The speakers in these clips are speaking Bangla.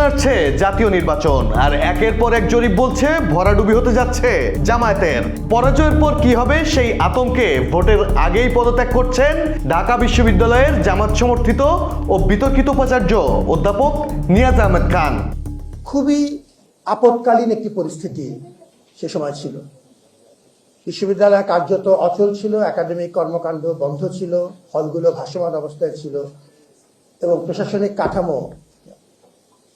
নাড়ছে জাতীয় নির্বাচন। আর একের পর এক জরিপ বলছে ভরাডুবি হতে যাচ্ছে জামায়াতের। পরাজয়ের পর কি হবে সেই আতঙ্কে ভোটের আগেই পদত্যাগ করছেন ঢাকা বিশ্ববিদ্যালয়ের জামাত সমর্থিত ও বিতর্কিত উপাচার্য অধ্যাপক নিয়াজ আহমেদ খান। খুবই আপৎকালীন একটি পরিস্থিতি সে সময় ছিল। বিশ্ববিদ্যালয় কার্যত অচল ছিল, একাডেমিক কর্মকাণ্ড বন্ধ ছিল, হলগুলো ভাসমান অবস্থায় ছিল এবং প্রশাসনিক কাঠামো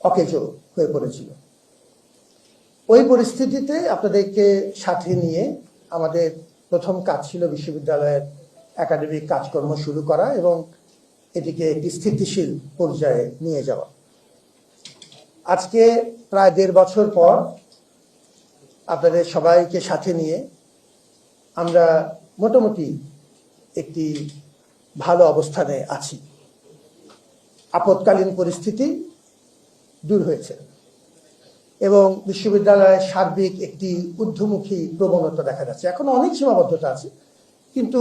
অকেজো হয়ে পড়েছিল। ওই পরিস্থিতিতে আপনাদেরকে সাথে নিয়ে আমাদের প্রথম কাজ ছিল বিশ্ববিদ্যালয়ের একাডেমিক কাজকর্ম শুরু করা এবং এটিকে একটি স্থিতিশীল পর্যায়ে নিয়ে যাওয়া। আজকে প্রায় দেড় বছর পর আপনাদের সবাইকে সাথে নিয়ে আমরা মোটামুটি একটি ভালো অবস্থানে আছি। আপৎকালীন পরিস্থিতি দূর হয়েছে। এবং বিশ্ববিদ্যালয়ের সার্বিক একটি ঊর্ধ্বমুখী প্রবণতা দেখা যাচ্ছে। এখন অনেক সীমাবদ্ধতা আছে, কিন্তু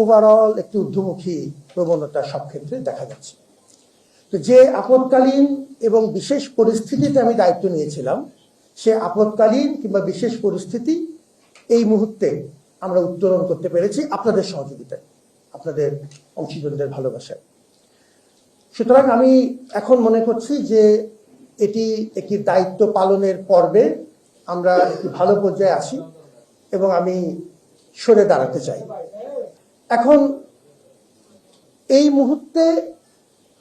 ওভারঅল একটি ঊর্ধ্বমুখী প্রবণতা সব ক্ষেত্রে দেখা যাচ্ছে। তো যে আপৎকালীন এবং বিশেষ পরিস্থিতিতে আমি দায়িত্ব নিয়েছিলাম, সে আপৎকালীন কিংবা বিশেষ পরিস্থিতি এই মুহূর্তে আমরা উত্তরণ করতে পেরেছি আপনাদের সহযোগিতায়, আপনাদের অংশীজনদের ভালোবাসায়। সুতরাং আমি এখন মনে করছি যে এটি একটি দায়িত্ব পালনের পর্বে আমরা একটি ভালো পর্যায়ে আছি এবং আমি সরে দাঁড়াতে চাই। এখন এই মুহূর্তে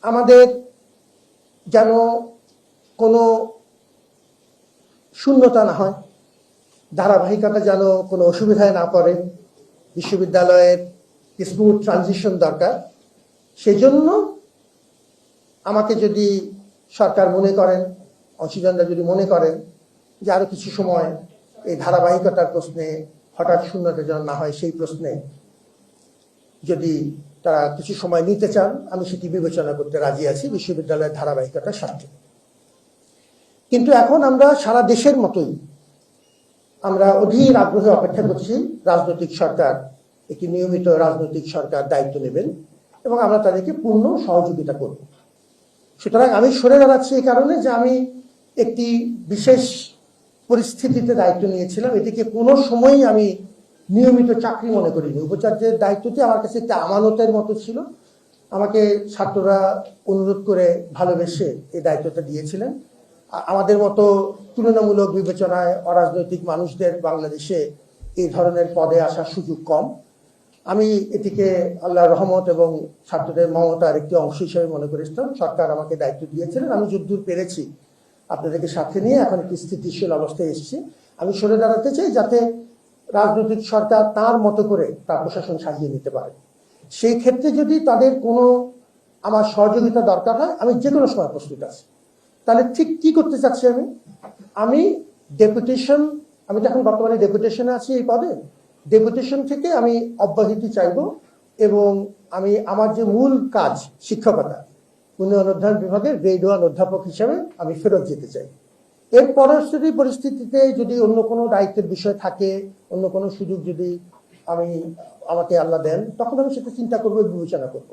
আমাদের যেন কোনো শূন্যতা না হয়, ধারাবাহিকতা যেন কোনো অসুবিধায় না পড়ে, বিশ্ববিদ্যালয়ের স্মুথ ট্রানজিশন দরকার। সেজন্য আমাকে যদি সরকার মনে করেন অংশীজনরা যদি মনে করেন যে আরও কিছু সময় এই ধারাবাহিকতার প্রশ্নে হঠাৎ শূন্যতা যেন না হয় সেই প্রশ্নে যদি তারা কিছু সময় নিতে চান, আমি সেটি বিবেচনা করতে রাজি আছি, বিশ্ববিদ্যালয়ের ধারাবাহিকতার স্বার্থে কিন্তু এখন আমরা সারা দেশের মতোই আমরা অধীর আগ্রহে অপেক্ষা করছি রাজনৈতিক সরকার, একটি নিয়মিত রাজনৈতিক সরকার দায়িত্ব নেবেন এবং আমরা তাদেরকে পূর্ণ সহযোগিতা করব। সুতরাং আমি সরে দাঁড়াচ্ছি এই কারণে যে আমি একটি বিশেষ পরিস্থিতিতে দায়িত্ব নিয়েছিলাম। এটিকে কোনো সময়ই আমি নিয়মিত চাকরি মনে করিনি। উপাচার্যের দায়িত্বটি আমার কাছে একটা আমানতের মতো ছিল। আমাকে ছাত্ররা অনুরোধ করে ভালোবেসে এই দায়িত্বটা দিয়েছিলেন। আমাদের মতো তুলনামূলক বিবেচনায় অরাজনৈতিক মানুষদের বাংলাদেশে এই ধরনের পদে আসার সুযোগ কম। আমি এটিকে আল্লাহর রহমত এবং ছাত্রদের মমতার একটি অংশ হিসেবে মনে করেছিলাম সরকার আমাকে দায়িত্ব দিয়েছিলেন। আমি যদ্দূর পেরেছি। আপনাদেরকে সাথে নিয়ে এখন একটি স্থিতিশীল অবস্থায় এসেছি। আমি সরে দাঁড়াতে চাই যাতে রাজনৈতিক সরকার তার মতো করে তার প্রশাসন সাজিয়ে নিতে পারে। সেই ক্ষেত্রে যদি তাদের কোনো আমার সহযোগিতা দরকার হয়, আমি যে কোনো সময় প্রস্তুত আছি। তাহলে ঠিক কি করতে চাচ্ছি আমি? আমি ডেপুটেশন, আমি তো এখন বর্তমানে ডেপুটেশনে আছি এই পদে। ডেপুটেশন থেকে আমি অব্যাহতি চাইব এবং আমি আমার যে মূল কাজ শিক্ষকতা, উন্নয়ন অধ্যয়ন বিভাগের গ্রেড ওয়ান অধ্যাপক হিসাবে আমি ফেরত যেতে চাই। এর পরবর্তী পরিস্থিতিতে যদি অন্য কোনো দায়িত্বের বিষয় থাকে, অন্য কোনো সুযোগ যদি আমি আমাকে আল্লাহ দেন, তখন আমি সেটা চিন্তা করব বিবেচনা করব।